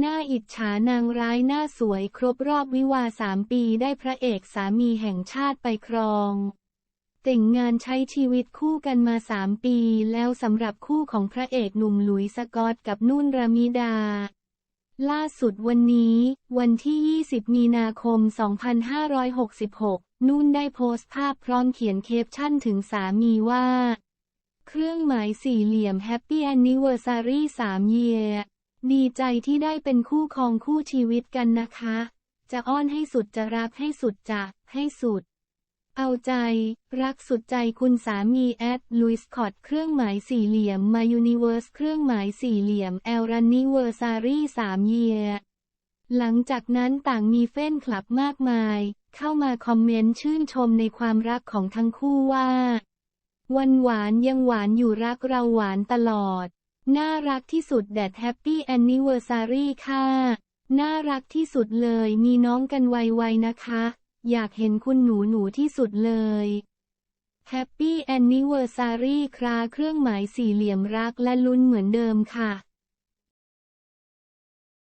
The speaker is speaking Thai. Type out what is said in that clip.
หน้าอิจฉานางร้ายหน้าสวยครบรอบวิวาสามปีได้พระเอกสามีแห่งชาติไปครอง แต่งงานใช้ชีวิตคู่กันมาสามปีแล้วสำหรับคู่ของพระเอกหนุ่มหลุยสกอตกับนุ่นรามิดา ล่าสุดวันนี้ วันที่ 20 มีนาคม 2566 นุ่นได้โพสต์ภาพพร้อมเขียนเคปชั่นถึงสามีว่า เครื่องหมายสี่เหลี่ยม Happy Anniversary 3 Year ดีใจที่ได้เป็นคู่ครองคู่ชีวิตกันนะคะ จะอ้อนให้สุดจะรักให้สุดจะให้สุด เอาใจ รักสุดใจคุณสามีแอดลุยส์คอตเครื่องหมายสี่เหลี่ยมมายูนิเว r ร์สเครื่องหมายสี่เหลี่ยมแอลรันนิเวอร์ซารีสามเยียหลังจากนั้นต่างมีเฟ้นคลับมากมาย เข้ามาคอมเมนต์ชื่นชมในความรักของทั้งคู่ว่า วันหวานยังหวานอยู่รักเราหวานตลอด น่ารักที่สุดแดดแฮปปี้แอนนิเวอร์ซารีค่ะ น่ารักที่สุดเลยมีน้องกันไวๆนะคะ อยากเห็นคุณหนูหนูที่สุดเลยแฮปปี้แอนนิเวอร์ซารีคราเครื่องหมายสี่เหลี่ยมรักและลุ้นเหมือนเดิมค่ะ